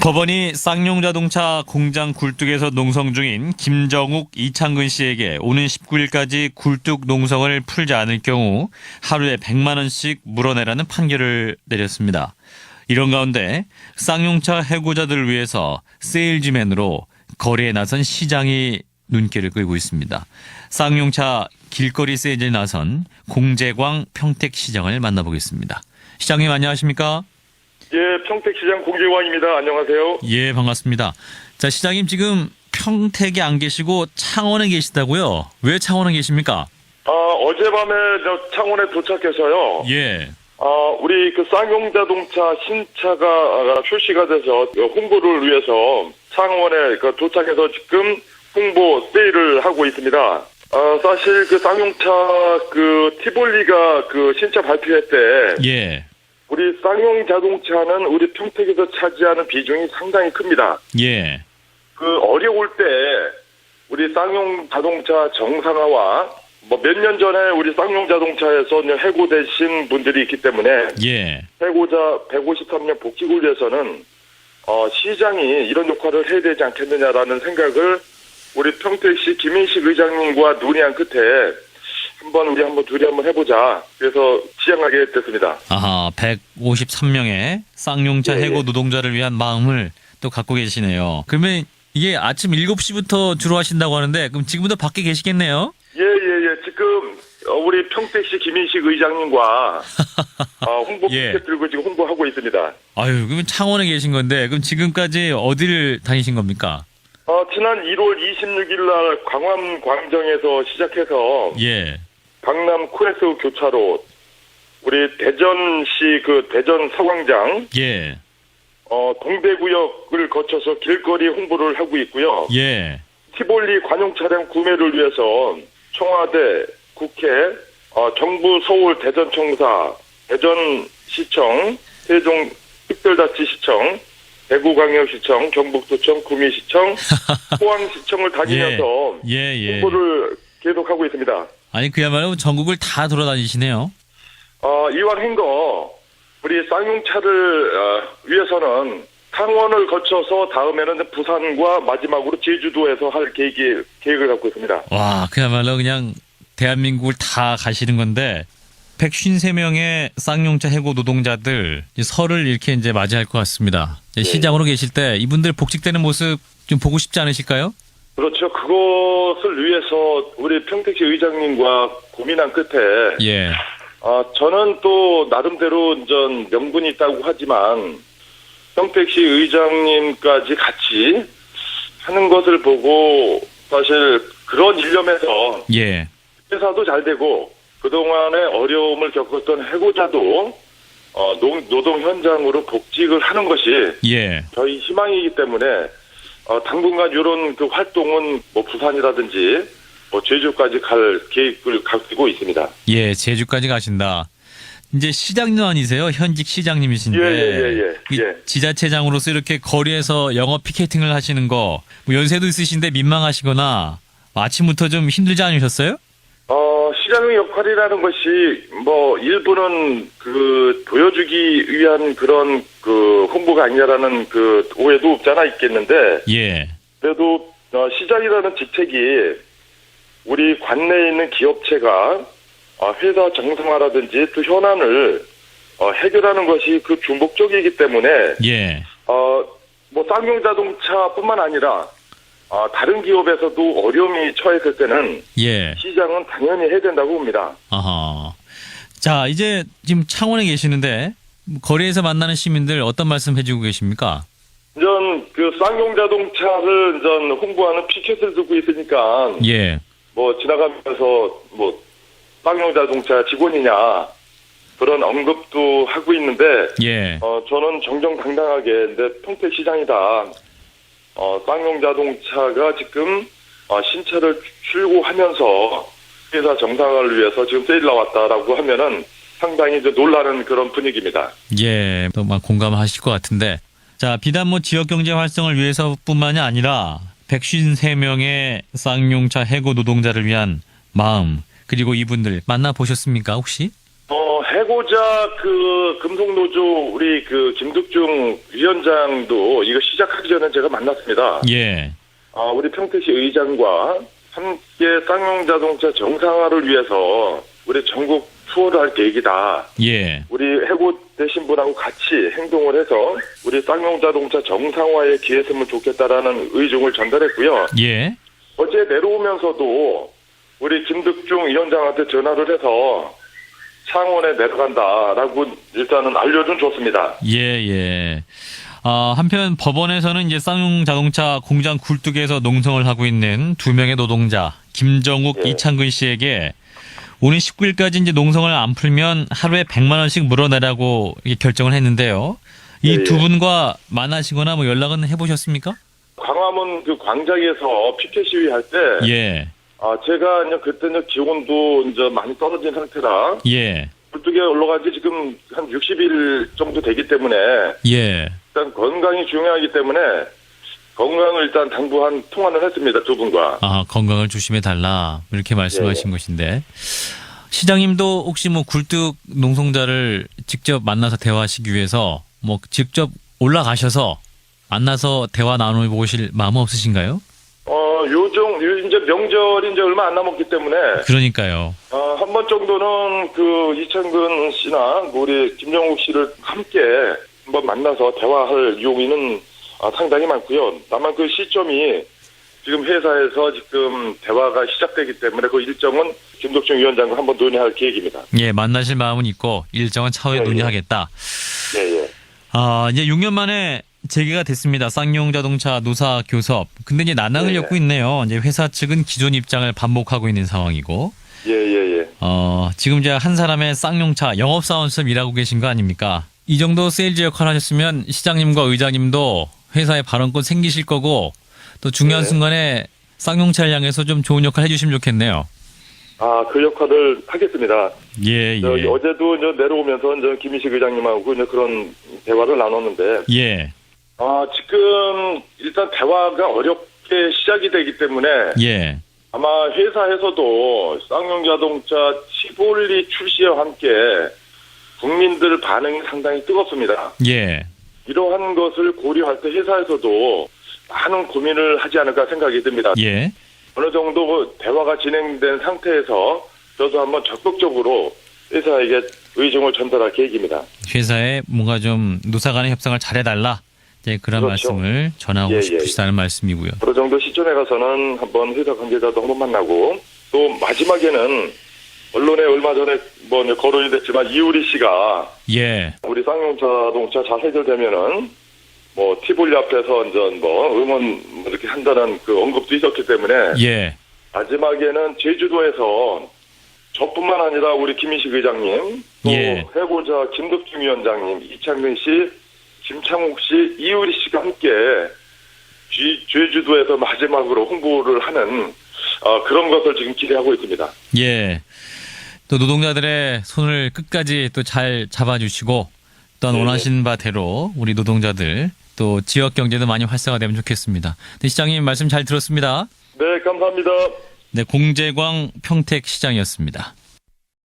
법원이 쌍용자동차 공장 굴뚝에서 농성 중인 김정욱, 이창근 씨에게 오는 19일까지 굴뚝 농성을 풀지 않을 경우 하루에 100만 원씩 물어내라는 판결을 내렸습니다. 이런 가운데 쌍용차 해고자들을 위해서 세일즈맨으로 거리에 나선 시장이 눈길을 끌고 있습니다. 쌍용차 길거리 세일즈에 나선 공재광 평택 시장을 만나보겠습니다. 시장님 안녕하십니까? 예, 평택시장 공재광입니다. 안녕하세요. 예, 반갑습니다. 자, 시장님 지금 평택에 안 계시고 창원에 계시다고요? 왜 창원에 계십니까? 아, 어젯밤에 저 창원에 도착해서요. 예. 아, 우리 그 쌍용자동차 신차가 출시가 돼서 그 홍보를 위해서 창원에 그 도착해서 지금 홍보 세일을 하고 있습니다. 아, 사실 그 쌍용차 그 티볼리가 그 신차 발표회 때 예. 우리 쌍용 자동차는 우리 평택에서 차지하는 비중이 상당히 큽니다. 예. 그 어려울 때 우리 쌍용 자동차 정상화와 뭐 몇 년 전에 우리 쌍용 자동차에서 해고되신 분들이 있기 때문에 예. 해고자 153년 복직을 위해서는 어, 시장이 이런 역할을 해야 되지 않겠느냐라는 생각을 우리 평택시 김인식 의장님과 논의한 끝에 한번 우리 한번 둘이 한번 해보자 그래서 지향하게 됐습니다. 아하, 153명의 쌍용차 예, 예. 해고 노동자를 위한 마음을 또 갖고 계시네요. 그러면 이게 아침 7시부터 주로 하신다고 하는데 그럼 지금부터 밖에 계시겠네요? 예, 예, 예. 지금 어, 우리 평택시 김인식 의장님과 어, 홍보 예. 피켓 들고 지금 홍보하고 있습니다. 아유, 그러면 창원에 계신 건데 그럼 지금까지 어디를 다니신 겁니까? 어, 지난 1월 26일 날 광화문 광장에서 시작해서 예. 강남 코에스 교차로 우리 대전시 그 대전 서광장 예. 어, 동대구역을 거쳐서 길거리 홍보를 하고 있고요. 예. 티볼리 관용 차량 구매를 위해서 청와대, 국회, 어, 정부 서울 대전청사, 대전시청, 세종 특별자치시청, 대구광역시청, 경북도청, 구미시청, 포항시청을 다니면서 예. 예. 예. 홍보를 계속하고 있습니다. 아니 그야말로 전국을 다 돌아다니시네요. 어, 이왕 한거 우리 쌍용차를 어, 위해서는 창원을 거쳐서 다음에는 부산과 마지막으로 제주도에서 할 계획이, 계획을 갖고 있습니다. 와, 그야말로 그냥 대한민국을 다 가시는 건데 153명의 쌍용차 해고 노동자들 설을 이렇게 이제 맞이할 것 같습니다. 이제 시장으로 계실 때 이분들 복직되는 모습 좀 보고 싶지 않으실까요? 그렇죠. 그것을 위해서 우리 평택시 의장님과 고민한 끝에 예. 아, 저는 또 나름대로 전 명분이 있다고 하지만 평택시 의장님까지 같이 하는 것을 보고 사실 그런 일념에서 예. 회사도 잘 되고 그동안의 어려움을 겪었던 해고자도 어, 노, 노동 현장으로 복직을 하는 것이 예. 저희 희망이기 때문에 어, 당분간 이런 그 활동은 뭐 부산이라든지 뭐 제주까지 갈 계획을 갖고 있습니다. 예, 제주까지 가신다. 이제 시장님 아니세요? 현직 시장님이신데. 예, 예, 예, 예. 이 예. 지자체장으로서 이렇게 거리에서 영업 피켓팅을 하시는 거, 뭐 연세도 있으신데 민망하시거나 아침부터 좀 힘들지 않으셨어요? 어, 시장의 역할이라는 것이 뭐 일부는 그 보여주기 위한 그런 그 홍보가 아니냐라는 그 오해도 없지 않아 있겠는데 예. 그래도 어, 시장이라는 직책이 우리 관내에 있는 기업체가 어, 회사 정상화라든지 또 현안을 어, 해결하는 것이 그 주목적이기 때문에 예. 어, 뭐 쌍용 자동차뿐만 아니라 어, 다른 기업에서도 어려움이 처했을 때는 예. 시장은 당연히 해야 된다고 봅니다. 아하. 자, 이제 지금 창원에 계시는데 거리에서 만나는 시민들 어떤 말씀 해주고 계십니까? 전 그 쌍용 자동차를 전 홍보하는 피켓을 두고 있으니까 예. 뭐 지나가면서 뭐 쌍용 자동차 직원이냐 그런 언급도 하고 있는데 예. 어 저는 정정당당하게 내 평택 시장이다. 어 쌍용 자동차가 지금 어, 신차를 출고하면서 회사 정상화를 위해서 지금 세일 나왔다라고 하면은 상당히 이제 놀라는 그런 분위기입니다. 예. 또 막 공감하실 것 같은데. 자, 비단 뭐 지역 경제 활성을 위해서뿐만이 아니라 153명의 쌍용차 해고 노동자를 위한 마음 그리고 이분들 만나 보셨습니까, 혹시? 어, 해고자 그 금속노조 우리 그 김득중 위원장도 이거 시작하기 전에 제가 만났습니다. 예. 아, 우리 평택시 의장과 함께 쌍용자동차 정상화를 위해서 우리 전국 투어를 할 계획이다. 예. 우리 해고되신 분하고 같이 행동을 해서 우리 쌍용자동차 정상화에 기했으면 좋겠다라는 의중을 전달했고요. 예. 어제 내려오면서도 우리 김득중 위원장한테 전화를 해서 창원에 내려간다라고 일단은 알려준 줬습니다. 예, 예. 아, 한편 법원에서는 이제 쌍용 자동차 공장 굴뚝에서 농성을 하고 있는 두 명의 노동자 김정욱, 예. 이창근 씨에게 오는 19일까지 이제 농성을 안 풀면 하루에 100만 원씩 물어내라고 결정을 했는데요. 이 예, 두 예. 분과 만나시거나 뭐 연락은 해보셨습니까? 광화문 그 광장에서 피켓 시위할 때 예, 아, 제가 이제 그때는 기온도 이제 많이 떨어진 상태라 예, 굴뚝에 올라간 지 지금 한 60일 정도 되기 때문에 예. 일단 건강이 중요하기 때문에 건강을 일단 당부한 통화를 했습니다 두 분과. 아, 건강을 조심해 달라. 이렇게 말씀하신 것인데. 시장님도 혹시 뭐 굴뚝 농성자를 직접 만나서 대화하시기 위해서 뭐 직접 올라가셔서 만나서 대화 나눠보실 마음 없으신가요? 어, 요정, 요 이제 명절이 이제 얼마 안 남았기 때문에, 그러니까요. 어, 한 번 정도는 그 이창근 씨나 뭐 우리 김정욱 씨를 함께 한번 만나서 대화할 용의는 아, 상당히 많고요. 다만 그 시점이 지금 회사에서 지금 대화가 시작되기 때문에 그 일정은 김덕중 위원장과 한번 논의할 계획입니다. 예, 만나실 마음은 있고 일정은 차후에 예, 예. 논의하겠다. 예, 예. 아, 이제 6년 만에 재개가 됐습니다. 쌍용 자동차 노사 교섭. 근데 이제 난항을 네. 엮고 있네요. 이제 회사 측은 기존 입장을 반복하고 있는 상황이고. 예, 예, 예. 어, 지금 이제 한 사람의 쌍용차 영업사원처럼 일하고 계신 거 아닙니까? 이 정도 세일즈 역할 하셨으면 시장님과 의장님도 회사에 발언권 생기실 거고 또 중요한 네. 순간에 쌍용차를 향해서 좀 좋은 역할 해주시면 좋겠네요. 아, 그 역할을 하겠습니다. 예, 저, 예. 어제도 이제 내려오면서 이제 김희식 의장님하고 이제 그런 대화를 나눴는데, 예, 아, 지금 일단 대화가 어렵게 시작이 되기 때문에 예, 아마 회사에서도 쌍용 자동차 치볼리 출시와 함께 국민들 반응이 상당히 뜨겁습니다. 예. 이러한 것을 고려할 때 회사에서도 많은 고민을 하지 않을까 생각이 듭니다. 예. 어느 정도 그 대화가 진행된 상태에서 저도 한번 적극적으로 회사에게 의중을 전달할 계획입니다. 회사에 뭔가 좀 노사 간의 협상을 잘해달라. 이제 그런 그렇죠. 말씀을 전하고 예, 예. 싶으시다는 말씀이고요. 어느 정도 시점에 가서는 한번 회사 관계자도 한번 만나고 또 마지막에는 언론에 얼마 전에 뭐 거론이 됐지만 이우리 씨가 예, 우리 쌍용 자동차 잘 해결되면은 뭐 티볼리 앞에서 이제 뭐 응원 뭐 이렇게 한다는 그 언급도 있었기 때문에 예, 마지막에는 제주도에서 저뿐만 아니라 우리 김인식 의장님, 또 예. 해고자 김덕중 위원장님, 이창근 씨, 김창욱 씨, 이우리 씨가 함께 쥐- 제주도에서 마지막으로 홍보를 하는 어, 그런 것을 지금 기대하고 있습니다. 예. 또 노동자들의 손을 끝까지 또 잘 잡아주시고 또한 네, 원하시는 바대로 우리 노동자들 또 지역 경제도 많이 활성화되면 좋겠습니다. 네, 시장님 말씀 잘 들었습니다. 네, 감사합니다. 네, 공재광 평택 시장이었습니다.